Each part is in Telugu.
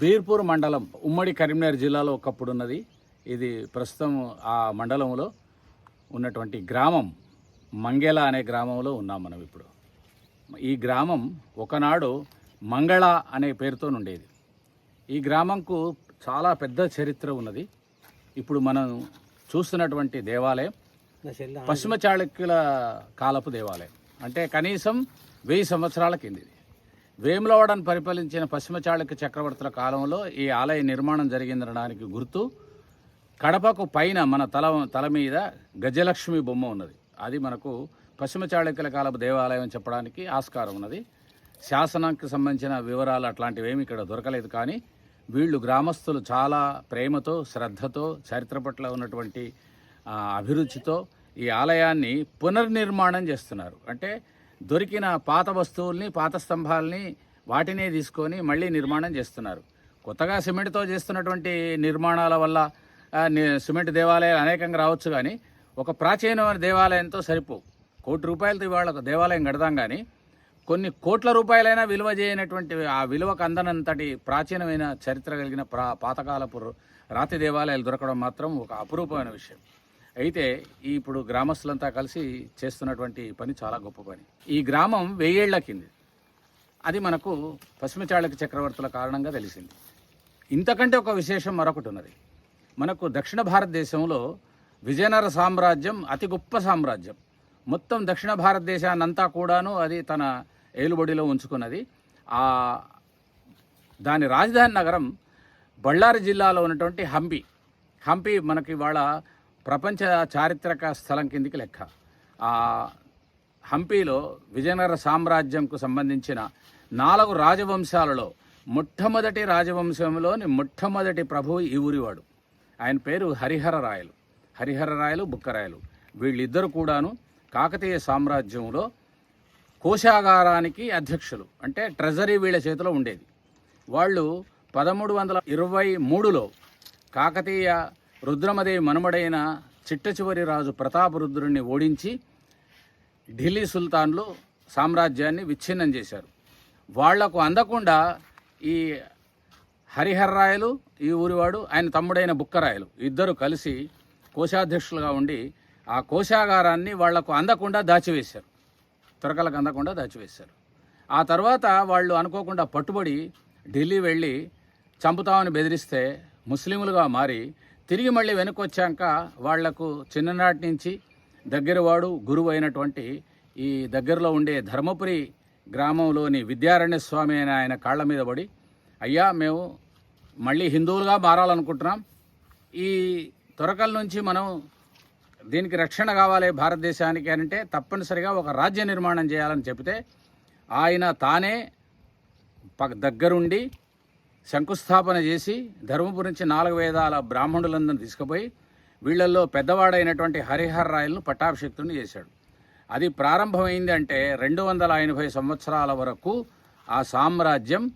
బీర్పూర్ మండలం ఉమ్మడి కరీంనగర్ జిల్లాలో ఒకప్పుడు ఉన్నది ఇది ప్రస్తుతం ఆ మండలంలో ఉన్నటువంటి గ్రామం మంగెల అనే గ్రామంలో ఉన్నాం మనం ఇప్పుడు. ఈ గ్రామం ఒకనాడు మంగళ అనే పేరుతో ఉండేది. ఈ గ్రామంకు చాలా పెద్ద చరిత్ర ఉన్నది. ఇప్పుడు మనం చూస్తున్నటువంటి దేవాలయం పశ్చిమ చాళుక్యుల కాలపు దేవాలయం. అంటే కనీసం వెయ్యి సంవత్సరాల కిందిది. వేములవాడను పరిపాలించిన పశ్చిమ చాళుక్య చక్రవర్తుల కాలంలో ఈ ఆలయ నిర్మాణం జరిగిందనడానికి గుర్తు కడపకు పైన మన తల తల మీద గజలక్ష్మి బొమ్మ ఉన్నది. అది మనకు పశ్చిమ చాళుక్యుల కాలపు దేవాలయం చెప్పడానికి ఆస్కారం ఉన్నది. శాసనానికి సంబంధించిన వివరాలు అట్లాంటివి ఏమి ఇక్కడ దొరకలేదు కానీ వీళ్ళు గ్రామస్తులు చాలా ప్రేమతో శ్రద్ధతో చరిత్ర పట్ల ఉన్నటువంటి అభిరుచితో ఈ ఆలయాన్ని పునర్నిర్మాణం చేస్తున్నారు. అంటే దొరికిన పాత వస్తువుల్ని పాత స్తంభాలని వాటినే తీసుకొని మళ్ళీ నిర్మాణం చేస్తున్నారు. కొత్తగా సిమెంట్తో చేస్తున్నటువంటి నిర్మాణాల వల్ల సిమెంట్ దేవాలయాలు అనేకంగా రావచ్చు కానీ ఒక ప్రాచీనమైన దేవాలయంతో సరిపోవు. కోటి రూపాయలతో ఇవాళ ఒక దేవాలయం కడదాం కానీ కొన్ని కోట్ల రూపాయలైనా విలువ చేయనటువంటి ఆ విలువకు అందనంతటి ప్రాచీనమైన చరిత్ర కలిగిన ప్రా పాతకాలపు రాతి దేవాలయాలు దొరకడం మాత్రం ఒక అపురూపమైన విషయం. అయితే ఇప్పుడు గ్రామస్తులంతా కలిసి చేస్తున్నటువంటి పని చాలా గొప్ప పని. ఈ గ్రామం వెయ్యేళ్ళ కింది. అది మనకు పశ్చిమ చక్రవర్తుల కారణంగా తెలిసింది. ఇంతకంటే ఒక విశేషం మరొకటి ఉన్నది. మనకు దక్షిణ భారతదేశంలో విజయనగర సామ్రాజ్యం అతి గొప్ప సామ్రాజ్యం. మొత్తం దక్షిణ భారతదేశాన్నంతా కూడాను అది తన ఏలుబడిలో ఉంచుకున్నది. ఆ దాని రాజధాని నగరం బళ్ళారి జిల్లాలో ఉన్నటువంటి హంపి. హంపి మనకి ఇవాళ ప్రపంచ చారిత్రక స్థలం కిందికి లెక్క. ఆ హంపీలో విజయనగర సామ్రాజ్యంకు సంబంధించిన నాలుగు రాజవంశాలలో మొట్టమొదటి రాజవంశంలోని మొట్టమొదటి ప్రభువు ఈ ఊరివాడు. ఆయన పేరు హరిహర రాయలు. హరిహర రాయలు బుక్కరాయలు వీళ్ళిద్దరు కూడాను కాకతీయ సామ్రాజ్యంలో కోశాగారానికి అధ్యక్షులు. అంటే ట్రెజరీ వీళ్ళ చేతిలో ఉండేది. వాళ్ళు పదమూడు వందల ఇరవై మూడులో కాకతీయ రుద్రమదేవి మనుమడైన చిట్ట చివరి రాజు ప్రతాపరుద్రుడిని ఓడించి ఢిల్లీ సుల్తాన్లు సామ్రాజ్యాన్ని విచ్ఛిన్నం చేశారు. వాళ్ళకు అందకుండా ఈ హరిహర్రాయలు ఈ ఊరివాడు ఆయన తమ్ముడైన బుక్కరాయలు ఇద్దరు కలిసి కోశాధ్యక్షులుగా ఉండి ఆ కోశాగారాన్ని వాళ్ళకు అందకుండా దాచివేశారు. తురకలకు అందకుండా దాచివేశారు. ఆ తర్వాత వాళ్ళు అనుకోకుండా పట్టుబడి ఢిల్లీ వెళ్ళి చంపుతామని బెదిరిస్తే ముస్లింలుగా మారి తిరిగి మళ్ళీ వెనక్కి వచ్చాక వాళ్ళకు చిన్ననాటి నుంచి దగ్గరవాడు గురువు అయినటువంటి ఈ దగ్గరలో ఉండే ధర్మపురి గ్రామంలోని విద్యారణ్య స్వామి అయిన ఆయన కాళ్ళ మీద పడి అయ్యా మేము మళ్ళీ హిందువులుగా మారాలనుకుంటున్నాం. ఈ తొరకల నుంచి మనం దీనికి రక్షణ కావాలి భారతదేశానికి అని అంటే తప్పనిసరిగా ఒక రాజ్య నిర్మాణం చేయాలని చెబితే ఆయన తానే ప- దగ్గరుండి శంకుస్థాపన చేసి ధర్మపురి నుంచి నాలుగు వేదాల బ్రాహ్మణులందరినీ తీసుకుపోయి వీళ్ళల్లో పెద్దవాడైనటువంటి హరిహర రాయలను పట్టాభిషిక్తుని చేశాడు. అది ప్రారంభమైంది అంటే రెండు వందల ఎనభై సంవత్సరాల వరకు ఆ సామ్రాజ్యం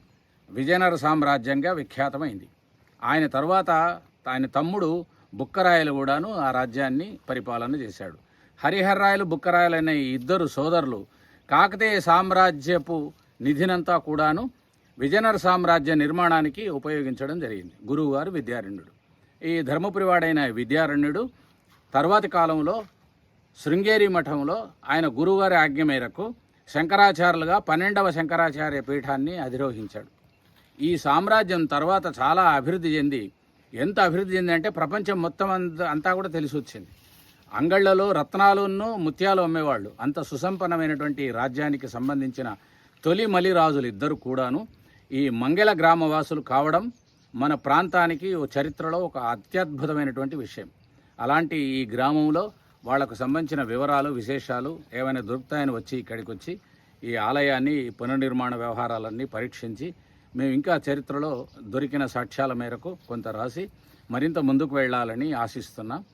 విజయనగర సామ్రాజ్యంగా విఖ్యాతమైంది. ఆయన తర్వాత ఆయన తమ్ముడు బుక్కరాయలు కూడాను ఆ రాజ్యాన్ని పరిపాలన చేశాడు. హరిహర్రాయలు బుక్కరాయలు అనే ఈ ఇద్దరు సోదరులు కాకతీయ సామ్రాజ్యపు నిధినంతా కూడాను విజయనగర సామ్రాజ్య నిర్మాణానికి ఉపయోగించడం జరిగింది. గురువుగారు విద్యారణ్యుడు. ఈ ధర్మపురివాడైన విద్యారణ్యుడు తర్వాతి కాలంలో శృంగేరి మఠంలో ఆయన గురువుగారి ఆజ్ఞ మేరకు శంకరాచార్యులుగా పన్నెండవ శంకరాచార్య పీఠాన్ని అధిరోహించాడు. ఈ సామ్రాజ్యం తర్వాత చాలా అభివృద్ధి చెంది ఎంత అభివృద్ధి చెందంటే అంటే ప్రపంచం మొత్తం అంత అంతా కూడా తెలిసి వచ్చింది అంగళ్ళలో రత్నాలును ముత్యాలు అమ్మేవాళ్ళు. అంత సుసంపన్నమైనటువంటి రాజ్యానికి సంబంధించిన తొలి మలి రాజులు ఇద్దరు కూడాను ఈ మంగళ గ్రామవాసులు కావడం మన ప్రాంతానికి ఓ చరిత్రలో ఒక అత్యద్భుతమైనటువంటి విషయం. అలాంటి ఈ గ్రామంలో వాళ్ళకు సంబంధించిన వివరాలు విశేషాలు ఏమైనా దొరుకుతాయని వచ్చి ఇక్కడికి వచ్చి ఈ ఆలయాన్ని పునర్నిర్మాణ వ్యవహారాలన్నీ పరీక్షించి మేము ఇంకా చరిత్రలో దొరికిన సాక్ష్యాల మేరకు కొంత రాసి మరింత ముందుకు వెళ్ళాలని ఆశిస్తున్నాం.